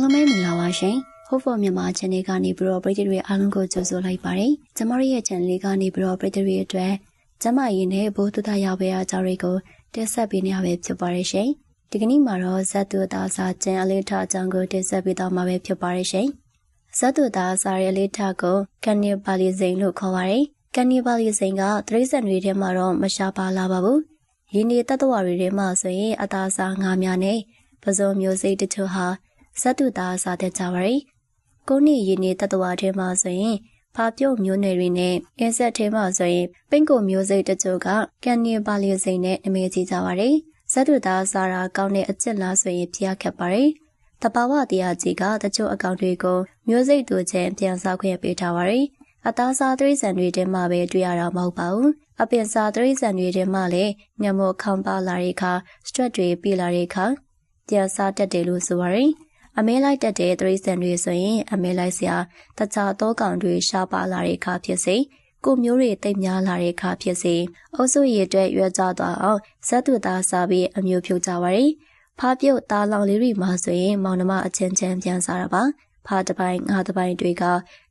အားလုံးပဲမင်္ဂလာပါရှင်။ Hope for မြန်မာ channel ကနေပြီးတော့ပရိသတ်တွေအားလုံးကိုကြိုဆိုလိုက်ပါတယ်။ကျမတို့ရဲ့ channel လေးကနေပြီးတော့ပရိသတ်တွေအတွက်ကျမရင်းနဲ့ဘိုးတူတာရောက်ပဲအကြောင်းတွေကိုတင်ဆက်ပေးနေရပဲဖြစ်ပါတယ်ရှင်။ဒီကနေ့မှာတော့ဇတ်တူတာစာကျန်အလေးထားအကြောင်းကိုတင်ဆက်ပေးတော့မှာပဲဖြစ်ပါတယ်ရှင်။ဇတ်တူတာစာရဲ့အလေးထားကိုကန်နီပါလီစိန်လို့ခေါ်ပါတယ်။ကန်နီပါလီစိန်ကတရိစံတွေထဲမှာတော့မရှားပါလာပါဘူး။ရင်းနေတတ္တဝါတွေထဲမှာဆိုရင်အသားစားငါးများနဲ့ပဇုံမျိုးစိတ်တချို့ဟာ ဇတ်တူသားစားတတ်ကြပါရီကိုနှစ်ရည်နေတတဝါထဲမှာဆိုရင်ဖာပြုတ်မျိုးနွယ်တွေနဲ့အင်းဆက်ထဲမှာဆိုရင်ပင့်ကိုမျိုးစိတ်တချို့ကကန်နီပါလီစိန်နဲ့အမေကြီးကြပါရီဇတ်တူသားစားတာကောင်းတဲ့အကျင့်လားဆိုရင်ဖျားခက်ပါရီတဘာဝတရားကြီးကတချို့အကောင့်တွေကိုမျိုးစိတ်တူချင်းပြန်စားခွင့်ပေးထားပါရီအသားစားသရိစံတွေထဲမှာပဲတွေ့ရတာမဟုတ်ပါဘူးအပင်စားသရိစံတွေထဲမှာလည်းညမို့ခေါင်းပါလာတဲ့အခါ stress တွေပြေလာတဲ့အခါပြန်စားတတ်တယ်လို့ဆိုပါရီ အမဲလိုက်တက်တဲ့တရိစံတွေဆိုရင် အမဲလိုက်စရာတခြားသောကောင်တွေရှားပါလာတဲ့အခါဖြစ်စေကိုမျိုးတွေတိတ်များလာတဲ့အခါဖြစ်စေအုပ်စုရည်အတွက်ရွက်ကြသွားအောင်ဇက်တူသားစားပြီးအမျိုးဖြုတ်ကြပါရီဖားပြုတ်သားလောင်လေးတွေမှာဆိုရင်မောင်နှမအချင်းချင်းပြန်စားတာပါဖားတပိုင်းငါးတပိုင်းတွေက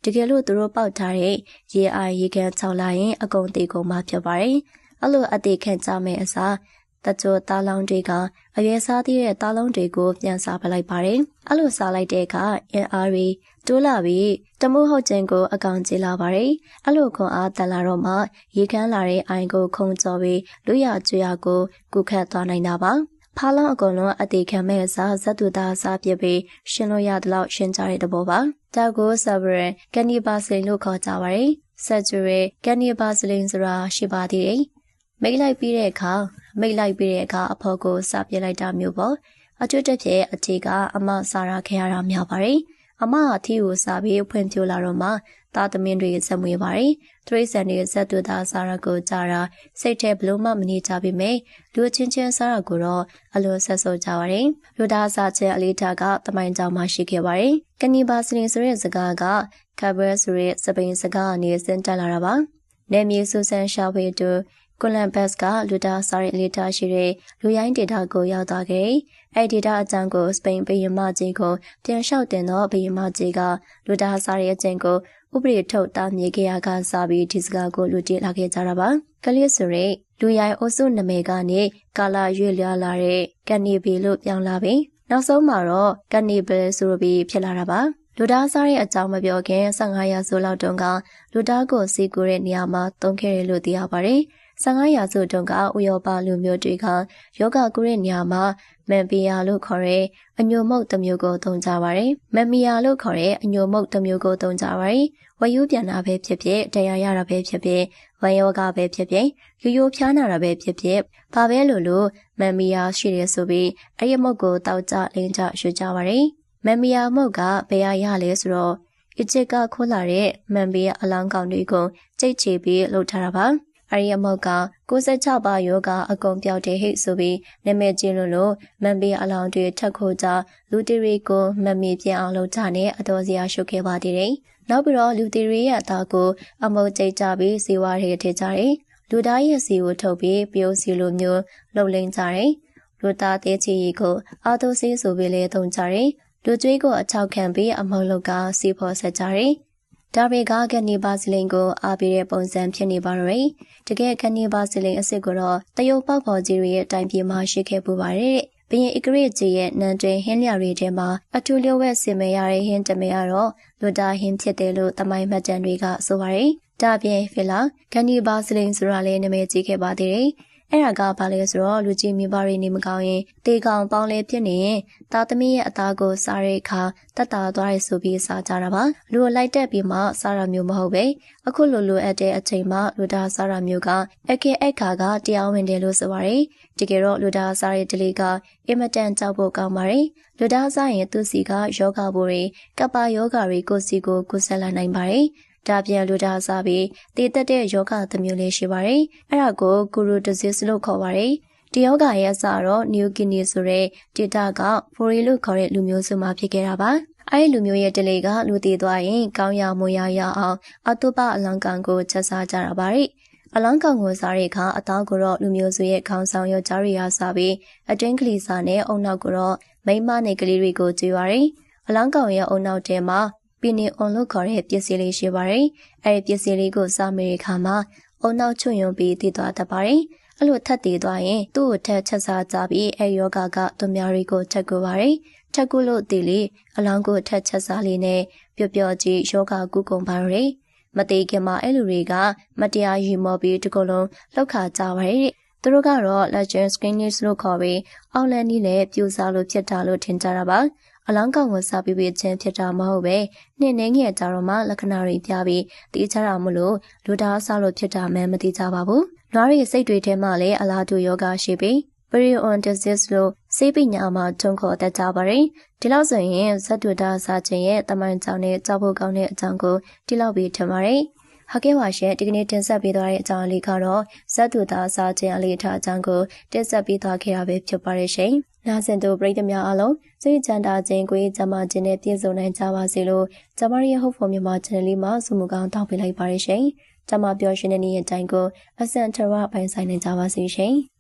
တကယ်လို့သူတို့ပေါက်ထားတဲ့ရေအိုင်ရေကန်ချောက်လာရင်အကုန်တေကုန်မှဖြစ်ပါတယ်အဲ့လိုအသေးခံကြမယ့်အစား တချို့သားလောင်းတွေကအရွယ်စားသေးတဲ့သားလုံးတွေကိုပြန်စားပလိုက်ပါတယ်။အဲ့လိုစားလိုက်တဲ့အခါအင်အားတွေတိုးလာပြီးတမိုးဟုတ်ခြင်းကိုအကောင်ကျေလာပါတယ်။အဲ့လိုခွန်အားတန်လာတော့မှရေခမ်းလာတဲ့အိုင်ကိုခုံကြော်ပြီးလူရကျွရကိုကုခတ်သွားနိုင်တာပါ။ဖားလောင်းအကုန်လုံးအသေးခံမဲ့စားဇတ်တူသားစားပြပြီးရှင်းလို့ရတဲ့လောက်ရှင်းကြတဲ့တဘောပါ။ဒါကိုဆဘရကန်နီပါစလင်လို့ခေါ်ကြပါတယ်။ဆက်ကျရဲကန်နီပါစလင်ဆိုတာရှိပါသေးတယ်။မိတ်လိုက်ပြီးတဲ့အခါ မိတ်လိုက်ပြီးတဲ့အခါအဖေကိုစပြလိုက်တာမျိုးပေါ့အကျွတ်တက်ဖြစ်အချေကအမစားရခဲ့ရတာများပါတယ်အမအထီကိုစားပြီးဖွင့်ပြလာတော့မှသားသမင်းတွေဆက်မွေးပါတယ်တရိษံတွေဇက်တူသားစားရကိုကြတာစိတ်ထဲဘလို့မှမနေကြပါမယ်လူချင်းချင်းစားရကိုတော့အလွန်ဆက်ဆုပ်ကြပါတယ်လူသားစားခြင်းအလေးထားကတမိုင်းကြောင်မှရှိခဲ့ပါတယ်ကနီဘာစလင်ဆိုတဲ့စကားကကဘရဆိုတဲ့စပိန်စကားအနေနဲ့စင်တက်လာတာပါနေမြေဆူဆန်ရှာဝေတူ ကိုလန်ဘတ်ကလူတာစာရီလီတာရှိတဲ့လူရိုင်းဒေတာကိုရောက်သွားခဲ့။အဲ့ဒီဒေတာအကြောင်းကိုစပိန်ဘယင်မကြီးကိုပြန်လျှောက်တင်တော့ဘယင်မကြီးကလူတာစာရီအကျင့်ကိုဥပဒေထုတ်တာမြေခဲ့ရကစားပြီးဒီစကားကိုလူတည်လာခဲ့ကြတာပါ။ကလေးဆိုရဲလူရိုင်းအုပ်စုနမဲကနေကာလာရွေ့လျားလာတဲ့ကန်နီဘီလို့ပြောင်းလာပြီ။နောက်ဆုံးမှာတော့ကန်နီဘယ်ဆိုပြီးဖြစ်လာတာပါ။လူသားစားရဲ့အကြောင်းမပြောခင်15ရာစုလောက်တုန်းကလူသားကိုစီကူတဲ့နေရာမှာတုံးခဲ့တယ်လို့သိရပါတယ်။ 15ရာစုတုန်းကဥရောပလူမျိုးတွေကယောဂကုရဲ့နေရာမှာမန်ပီယာလို့ခေါ်တဲ့အညိုမုတ်တစ်မျိုးကိုသုံးကြပါတယ်။မန်မီယာလို့ခေါ်တဲ့အညိုမုတ်တစ်မျိုးကိုသုံးကြပါတယ်။ဝယူပြန်တာပဲဖြစ်ဖြစ်တရားရတာပဲဖြစ်ဖြစ်ဝမ်ယောဂပဲဖြစ်ဖြစ်ရိုးရိုးဖျားနာတာပဲဖြစ်ဖြစ်ဘာပဲလို့လို့မန်မီယာရှိတယ်ဆိုပြီးအဲ့ဒီမုတ်ကိုတောက်ကြလင်းကြရွှေကြပါတယ်။မန်မီယာမုတ်ကဘယ်ရရလဲဆိုတော့အစ်ချက်ကခိုးလာတဲ့မန်ပီယာအလောင်းကောင်တွေကိုကြိတ်ချေပြီးလှုပ်ထားတာပါ။ အရိယမုတ်က96ပါးယောဂအကုန်ပြောက်တဲ့ဟိတ်ဆိုပြီးနာမည်ကျင်းလို့လို့မန်ပီအလောင်းတွေထက်ခိုးကြလူတီရီကိုမမီပြန်အောင်လုပ်ကြနဲ့အတော်စရာရှုပ်ခဲ့ပါသေးတယ်။နောက်ပြီးတော့လူတီရီရဲ့အသားကိုအမုတ်ကျိတ်ကြပြီးဇီဝတွေထည့်ကြတယ်။လူသားရဲ့စီကိုထုတ်ပြီးပြုံးစီလိုမျိုးလှုပ်လင်းကြတယ်။လူသားသေးချီရီကိုအာတိုစီဆိုပြီးလဲသုံးကြတယ်။လူကျွေးကိုအချောက်ခံပြီးအမုတ်လောက်ကစီဖော်ဆက်ကြတယ်။ ဒါပေကကနေပါစလင်ကိုအားပေးတဲ့ပုံစံဖြစ်နေပါတော့တယ်။တကယ်ကနေပါစလင်အစ်စ်ကိုတော့တရုတ်ပေါက်ဖော်ကြီးတွေရဲ့တိုင်ပြေမှာရှိခဲ့ပူပါတယ်။ဘရင်အကရစ်ကြီးရဲ့နန်တွင်ဟင်းလျာတွေထဲမှာအထူးလျှို့ဝှက်စင်မရတဲ့ဟင်းတမဲကတော့လွတ်တာဟင်းဖြစ်တယ်လို့တမိုင်းမှတ်တမ်းတွေကဆိုပါတယ်။ဒါပြင်ဖီလာကနေပါစလင်ဆိုတာလည်းနာမည်ကြီးခဲ့ပါသေးတယ်။ အဲ့ဒါကဘာလဲဆိုတော့လူကြီးမိဘတွေနေမကောင်းရင်တေကောင်ပေါင်းလဲဖြစ်နေရင်သားသမီးရဲ့အသားကိုစားတဲ့အခါတတ်တာသွားရဆိုပြီးစားကြတာပါလူလိုက်တက်ပြီးမှစားရမျိုးမဟုတ်ပဲအခုလိုလိုအပ်တဲ့အချိန်မှာလူသားစားရမျိုးကအကေအခါကတရားဝင်တယ်လို့ဆိုပါတယ်တကယ်တော့လူသားစားရတဲ့လေကအင်မတန်ကြောက်ဖို့ကောင်းပါတယ်လူသားစားရင်သူစီကယောဂဘိုးတွေကပ္ပယောဂတွေကိုစီကိုကုဆက်လာနိုင်ပါတယ် ဒါပြန်လူတာစားပြီးတည်တက်တဲ့ယောဂသမျိုးလေးရှိပါတယ်။အဲ့ဒါကိုဂူရူဒဇစ်လို့ခေါ်ပါတယ်။ဒီယောဂရဲ့အစတော့ New Guinea ဆိုတဲ့ဒေတာကဖိုရီလို့ခေါ်တဲ့လူမျိုးစုမှာဖြစ်ခဲ့တာပါ။အဲဒီလူမျိုးရဲ့တလေကလူတည်သွားရင်ကောင်းရမွန်ရရအောင်အတုပအလံကန်ကိုချက်စားကြတာပါရိ။အလောင်းကောင်ကိုစားတဲ့အခါအသားကိုတော့လူမျိုးစုရဲ့ခေါင်းဆောင်ယောက်ျားတွေရစားပြီးအတွင်းကလေးစားနဲ့အုံနောက်ကတော့မိန်းမနဲ့ကလေးတွေကိုကြွေးပါရယ်အလောင်းကောင်ရဲ့အုံနောက်ထဲမှာ ပီနီအွန်လို့ခေါ်တဲ့ပစ္စည်းလေးရှိပါတယ်။အဲဒီပစ္စည်းလေးကိုစားမိတဲ့အခါမှာအုံနောက်ချွတ်ယွန်ပြီးတည်သွားတတ်ပါတယ်။အဲ့လိုထပ်တည်သွားရင်သူ့ကိုထက်ချက်စားကြပြီးအဲယောဂကသူများတွေကိုချက်ကူပါတယ်။ချက်ကူလို့တည်လေအလောင်းကိုထက်ချက်စားလေးနဲ့ပျော့ပျော့ကြီးယောဂကူကုန်ပါတော့တယ်။မသေးခင်မှာအဲ့လူတွေက မတရားယူမော်ပြီးဒီကုလုံးလောက်ခါကြပါတယ်။သူတို့ကတော့ Legend Screenings လို့ခေါ်ပြီးအောက်လန်နီးနဲ့ပြူစားလို့ဖြစ်တာလို့ထင်ကြတာပါ အလောင်းကောင်ကိုစားပြီးပြီးချင်းဖြစ်တာမဟုတ်ပဲနှစ်နေငယ်ကြတော့မှလက္ခဏာတွေပြပြီးသိချတာမလို့လူသားစားလို့ဖြစ်တာမှမသိကြပါဘူး။နွားရဲ့စိတ်တွေထဲမှာလည်းအလားတူယောဂရှိပြီး Perion disease လို့စေပညာမှာထုံခေါ်တတ်ကြပါတယ်။ဒီလောက်ဆိုရင်ဇတ်တူတာစားခြင်းရဲ့တမန်ကြောင့်နဲ့ကြောက်ဖို့ကောင်းတဲ့အကြောင်းကိုဒီလောက်ပြီးထင်ပါတယ်။ဟုတ်ကဲ့ပါရှင်ဒီကနေ့တင်ဆက်ပေးသွားတဲ့အကြောင်းလေးကတော့ဇတ်တူသားစားခြင်းအလေးထားအကြောင်းကိုတင်ဆက်ပေးသွားခဲ့ရပဲဖြစ်ပါတယ်ရှင်။ နားဆင်သူပရိသတ်များအားလုံးစိတ်ချမ်းသာခြင်းကိုကြမ်းမာခြင်းနဲ့ပြည့်စုံနိုင်ကြပါစေလို့ကျမရဲ့ Hope for မြန်မာ channel လေးမှာဆုမကောင်းတောင်းပေးလိုက်ပါတယ်ရှင်။ကျမပြောရှင်တဲ့နေ့ရက်တိုင်းကိုအစံထရပိုင်ဆိုင်နိုင်ကြပါစေရှင်။